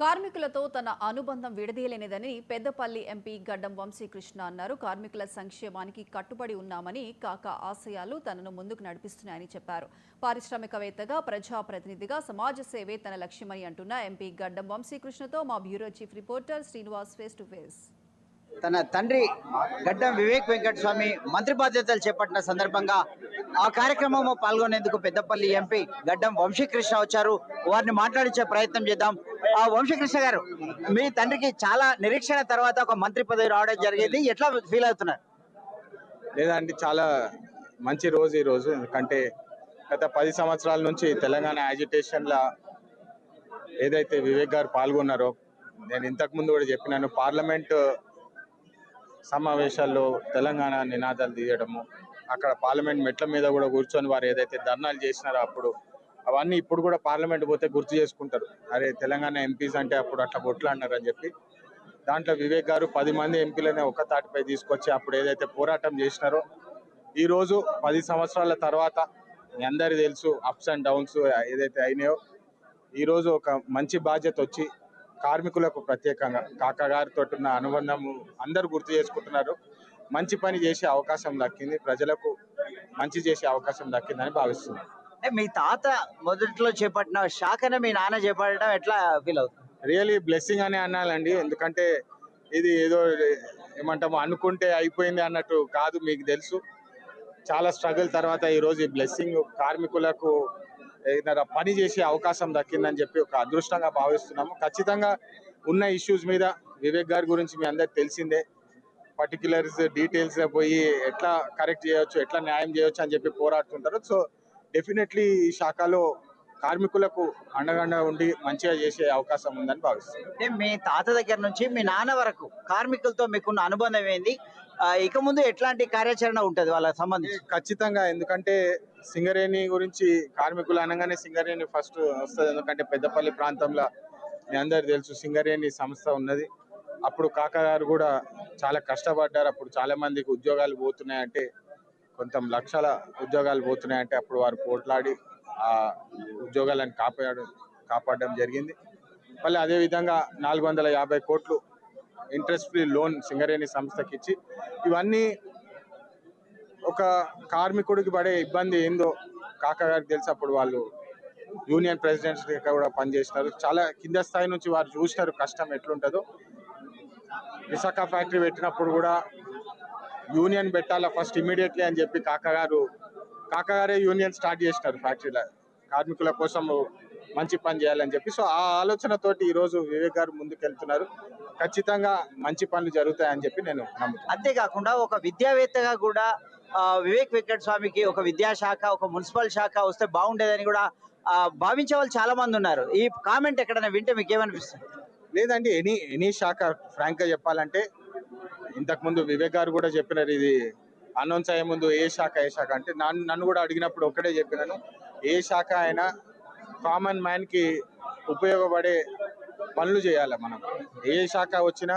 కార్మికులతో తన అనుబంధం విడదీయలేనిదని పెద్దపల్లి ఎంపీ గడ్డం వంశీకృష్ణ అన్నారు. కార్మికుల సంక్షేమానికి కట్టుబడి ఉన్నామని కాక ఆశయాలు తనను ముందుకు నడిపిస్తున్నాయని చెప్పారు. పారిశ్రామికవేత్తగా ప్రజాప్రతినిధిగా సమాజ సేవే తన లక్ష్యమని అంటున్న ఎంపీ గడ్డం వంశీకృష్ణతో మా bureau chief reporter Srinivas face to face తన తండ్రి గడ్డం వివేక్ వెంకట స్వామి మంత్రి బాధ్యతలు చేపట్టిన సందర్భంగా ఆ కార్యక్రమంలో పాల్గొనేందుకు పెద్దపల్లి ఎంపీ గడ్డం వంశీకృష్ణ వచ్చారు. వారిని మాట్లాడించే ప్రయత్నం చేద్దాం. ఆ వంశీకృష్ణ గారు మీ తండ్రికి చాలా నిరీక్షణ తర్వాత ఒక మంత్రి పదవి రావడం జరిగింది. ఎట్లా ఫీల్ అవుతున్నారు? లేదా చాలా మంచి రోజు ఈ రోజు. ఎందుకంటే గత పది సంవత్సరాల నుంచి తెలంగాణ యాజిటేషన్ల ఏదైతే వివేక్ గారు పాల్గొన్నారో నేను ఇంతకు ముందు కూడా చెప్పినాను పార్లమెంట్ సమావేశాల్లో తెలంగాణ నినాదాలు తీయడము అక్కడ పార్లమెంట్ మెట్ల మీద కూడా కూర్చొని వారు ఏదైతే ధర్నాలు చేసినారో అప్పుడు అవన్నీ ఇప్పుడు కూడా పార్లమెంట్ పోతే గుర్తు చేసుకుంటారు. అరే తెలంగాణ ఎంపీస్ అంటే అప్పుడు అట్లా కొట్లాడినారు అని చెప్పి. దాంట్లో వివేక్ గారు పది మంది ఎంపీలనే ఒక తాటిపై తీసుకొచ్చి అప్పుడు ఏదైతే పోరాటం చేసినారో ఈరోజు పది సంవత్సరాల తర్వాత మీ అందరికీ తెలుసు అప్స్ అండ్ డౌన్స్ ఏదైతే అయినాయో ఈరోజు ఒక మంచి బాధ్యత వచ్చి కార్మికులకు ప్రత్యేకంగా కాకా గారితో ఉన్న అనుబంధము అందరు గుర్తు చేసుకుంటున్నారు. మంచి పని చేసే అవకాశం దక్కింది. ప్రజలకు మంచి చేసే అవకాశం దక్కిందని భావిస్తున్నాను మీ తాత మొదట్లో చేపట్టిన శాఖనే మీ నాన్న చేపట్టడం ఎట్లా ఫీల్ అవుతుంది? రియలీ బ్లెస్సింగ్ అనే అనాలండి. ఎందుకంటే ఇది ఏదో ఏమంటాము అనుకుంటే అయిపోయింది అన్నట్టు కాదు మీకు తెలుసు. చాలా స్ట్రగుల్ తర్వాత ఈ రోజు ఈ బ్లెస్సింగ్ కార్మికులకు ఏదైనా పని చేసే అవకాశం దక్కిందని చెప్పి ఒక అదృష్టంగా భావిస్తున్నాము. ఖచ్చితంగా ఉన్న ఇష్యూస్ మీద వివేక్ గారి గురించి మీ అందరికి తెలిసిందే. పర్టికులర్స్ డీటెయిల్స్ పోయి ఎట్లా కరెక్ట్ చేయొచ్చు ఎట్లా న్యాయం చేయొచ్చు అని చెప్పి పోరాడుతుంటారు. సో డెఫినెట్లీ ఈ శాఖలో కార్మికులకు అండగండ ఉండి మంచిగా చేసే అవకాశం ఉందని భావిస్తున్నాను అంటే మీ తాత దగ్గర నుంచి మీ నాన్న వరకు కార్మికులతో మీకున్న అనుబంధం ఏంది? ఇక ముందు ఎట్లాంటి కార్యాచరణ ఉంటుంది వాళ్ళకి సంబంధించి? ఖచ్చితంగా. ఎందుకంటే సింగరేణి గురించి కార్మికులు అనగానే సింగరేణి ఫస్ట్ వస్తుంది. ఎందుకంటే పెద్దపల్లి ప్రాంతంలో మీ అందరు తెలుసు సింగరేణి సంస్థ ఉన్నది. అప్పుడు కాకగారు కూడా చాలా కష్టపడ్డారు. అప్పుడు చాలా మందికి ఉద్యోగాలు పోతున్నాయంటే కొంత లక్షల ఉద్యోగాలు పోతున్నాయంటే అప్పుడు వారు పోట్లాడి ఆ ఉద్యోగాలను కాపాడు కాపాడడం జరిగింది. మళ్ళీ అదే విధంగా నాలుగు వందల యాభై కోట్లు ఇంట్రెస్ట్ ఫ్రీ లోన్ సింగరేణి సంస్థకి ఇచ్చి ఇవన్నీ ఒక కార్మికుడికి పడే ఇబ్బంది ఏందో కాకగారికి తెలిసినప్పుడు తెలిసి అప్పుడు వాళ్ళు యూనియన్ ప్రెసిడెంట్స్ కూడా పనిచేసినారు. చాలా కింద స్థాయి నుంచి వారు చూసినారు కష్టం ఎట్లుంటుందో. విశాఖ ఫ్యాక్టరీ పెట్టినప్పుడు కూడా యూనియన్ పెట్టాలా ఫస్ట్ ఇమీడియట్లీ అని చెప్పి కాకగారు కాకగారే యూనియన్ స్టార్ట్ చేసినారు ఫ్యాక్టరీలో కార్మికుల కోసం మంచి పని చేయాలని చెప్పి. సో ఆ ఆలోచనతోటి ఈ రోజు వివేక్ గారు ముందుకెళ్తున్నారు. ఖచ్చితంగా మంచి పనులు జరుగుతాయని చెప్పి నేను నమ్ముతున్నాను. అంతేకాకుండా ఒక విద్యావేత్తగా కూడా వివేక్ వెంకట స్వామికి ఒక విద్యాశాఖ ఒక మున్సిపల్ శాఖ వస్తే బాగుండేదని కూడా భావించే వాళ్ళు చాలా మంది ఉన్నారు. ఈ కామెంట్ ఎక్కడైనా వింటే మీకు ఏమనిపిస్తుంది లేదండి ఎనీ ఎనీ శాఖ ఫ్రాంక్గా చెప్పాలంటే ఇంతకు ముందు వివేక్ గారు కూడా చెప్పినారు ఇది అనౌన్స్ అయ్యే ముందు ఏ శాఖ ఏ శాఖ అంటే నన్ను నన్ను కూడా అడిగినప్పుడు ఒక్కటే చెప్పినాను ఏ శాఖ అయినా కామన్ మ్యాన్కి ఉపయోగపడే పనులు చేయాలి మనం. ఏ శాఖ వచ్చినా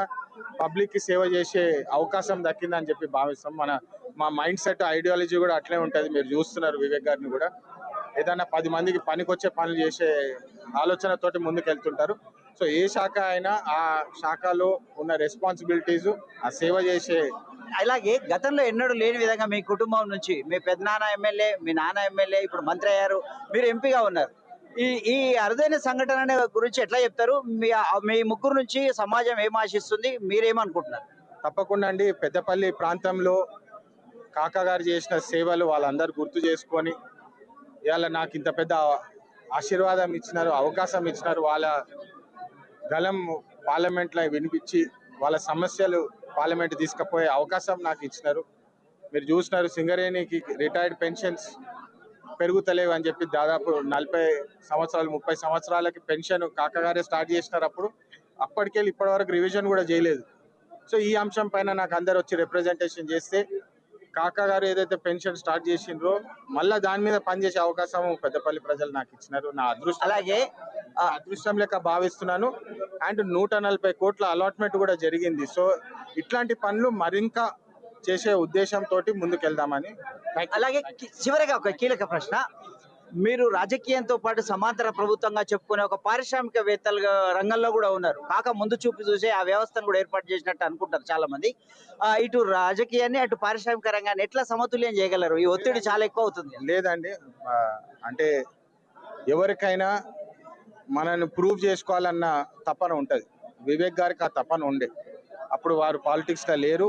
పబ్లిక్కి సేవ చేసే అవకాశం దక్కిందని చెప్పి భావిస్తాం. మన మా మైండ్ సెట్ ఐడియాలజీ కూడా అట్లే ఉంటుంది. మీరు చూస్తున్నారు వివేక్ గారిని కూడా. ఏదైనా పది మందికి పనికొచ్చే పనులు చేసే ఆలోచనతోటి ముందుకు వెళ్తుంటారు సో ఏ శాఖ అయినా ఆ శాఖలో ఉన్న రెస్పాన్సిబిలిటీస్ ఆ సేవ చేసే అలాగే గతంలో ఎన్నడూ లేని విధంగా మీ కుటుంబం నుంచి మీ పెద్దనాన్న ఎమ్మెల్యే మీ నాన్న ఎమ్మెల్యే ఇప్పుడు మంత్రి అయ్యారు. మీరు ఎంపీగా ఉన్నారు. ఈ ఈ అరుదైన సంఘటన గురించి ఎట్లా చెప్తారు? మీ మీ ముగ్గురు నుంచి సమాజం ఏం ఆశిస్తుంది? మీరేమనుకుంటున్నారు తప్పకుండా అండి. పెద్దపల్లి ప్రాంతంలో కాకాగారు చేసిన సేవలు వాళ్ళందరూ గుర్తు చేసుకొని ఇవాళ నాకు ఇంత పెద్ద ఆశీర్వాదం ఇచ్చినారు అవకాశం ఇచ్చినారు. వాళ్ళ గలం పార్లమెంట్లో వినిపించి వాళ్ళ సమస్యలు పార్లమెంట్ తీసుకుపోయే అవకాశం నాకు ఇచ్చినారు. మీరు చూసినారు సింగరేణికి రిటైర్డ్ పెన్షన్స్ పెరుగుతలేవు అని చెప్పి దాదాపు నలభై సంవత్సరాలు ముప్పై సంవత్సరాలకి పెన్షన్ కాకగారే స్టార్ట్ చేసినారు అప్పుడు అప్పటికెళ్ళి ఇప్పటి వరకు రివిజన్ కూడా చేయలేదు. సో ఈ అంశం పైన నాకు అందరు వచ్చి రిప్రజెంటేషన్ చేస్తే కాకా గారు ఏదైతే పెన్షన్ స్టార్ట్ చేసిండ్రో మళ్ళా దాని మీద పనిచేసే అవకాశం పెద్దపల్లి ప్రజలు నాకు ఇచ్చినారు. నా అదృష్టం అలాగే ఆ అదృష్టం లెక్క భావిస్తున్నాను. అండ్ నూట నలభై కోట్ల అలాట్మెంట్ కూడా జరిగింది. సో ఇట్లాంటి పనులు మరింకా చేసే ఉద్దేశంతో ముందుకెళ్దామని. అలాగే చివరిగా ఒక కీలక ప్రశ్న. మీరు రాజకీయంతో పాటు సమాంతర ప్రభుత్వంగా చెప్పుకునే ఒక పారిశ్రామికవేత్తల రంగంలో కూడా ఉన్నారు. కాక ముందు చూపు చూసే ఆ వ్యవస్థను కూడా ఏర్పాటు చేసినట్టు అనుకుంటారు చాలా మంది ఇటు రాజకీయాన్ని అటు పారిశ్రామిక రంగాన్ని ఎట్లా సమతుల్యం చేయగలరు? ఈ ఒత్తిడి చాలా ఎక్కువ అవుతుంది. లేదండి. అంటే ఎవరికైనా మనల్ని ప్రూవ్ చేసుకోవాలన్న తపన ఉంటుంది. వివేక్ గారికి ఆ తపన ఉండే. అప్పుడు వారు పాలిటిక్స్లో లేరు.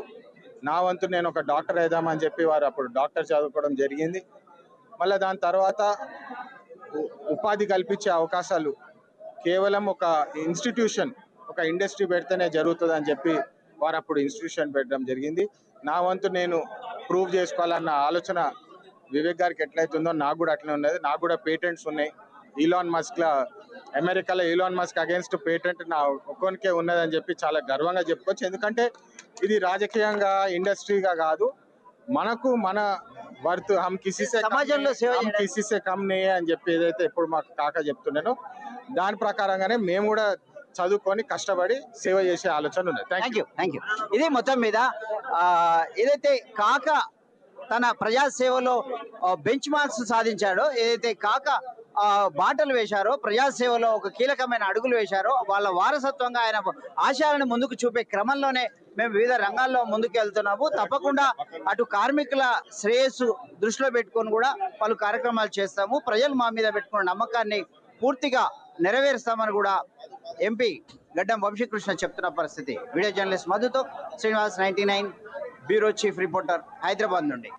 నా వంతు నేను ఒక డాక్టర్ అయిదామని చెప్పి వారు అప్పుడు డాక్టర్ చదువుకోవడం జరిగింది. మళ్ళీ దాని తర్వాత ఉపాధి కల్పించే అవకాశాలు కేవలం ఒక ఇన్స్టిట్యూషన్ ఒక ఇండస్ట్రీ పెడితేనే జరుగుతుంది అని చెప్పి వారు అప్పుడు ఇన్స్టిట్యూషన్ పెట్టడం జరిగింది. నా వంతు నేను ప్రూవ్ చేసుకోవాలన్న ఆలోచన వివేక్ గారికి ఎట్లయితుందో నాకు కూడా అట్లనే ఉన్నది. నాకు కూడా పేటెంట్స్ ఉన్నాయి. ఈలాన్ మస్క్ లా అమెరికాలో ఈలాన్ మస్క్ అగేన్స్ట్ పేటెంట్ నా ఒక్కొనికే ఉన్నదని చెప్పి చాలా గర్వంగా చెప్పుకోవచ్చు. ఎందుకంటే ఇది రాజకీయంగా ఇండస్ట్రీగా కాదు. మనకు మన వర్త్ హమ్ కిసిసే సమాజంలో సేవ. కిసిసే కమ్ నే అని చెప్పి ఏదైతే ఇప్పుడు మాకు కాక చెప్తున్నానో దాని ప్రకారంగానే మేము కూడా చదువుకొని కష్టపడి సేవ చేసే ఆలోచన ఉన్నది. థ్యాంక్ యూ థ్యాంక్ యూ ఇది మొత్తం మీద ఏదైతే కాక తన ప్రజాసేవలో బెంచ్ మార్క్స్ సాధించాడో ఏదైతే కాక బాటలు వేశారో ప్రజాసేవలో ఒక కీలకమైన అడుగులు వేశారో వాళ్ళ వారసత్వంగా ఆయన ఆశయాలను ముందుకు చూపే క్రమంలోనే మేము వివిధ రంగాల్లో ముందుకు వెళ్తున్నాము తప్పకుండా అటు కార్మికుల శ్రేయస్సు దృష్టిలో పెట్టుకొని కూడా పలు కార్యక్రమాలు చేస్తాము. ప్రజలు మా మీద పెట్టుకున్న నమ్మకాన్ని పూర్తిగా నెరవేరుస్తామని కూడా ఎంపీ గడ్డం వంశీకృష్ణ చెప్తున్న పరిస్థితి. Video journalist మధుతో Srinivas ninety nine bureau chief reporter Hyderabad నుండి.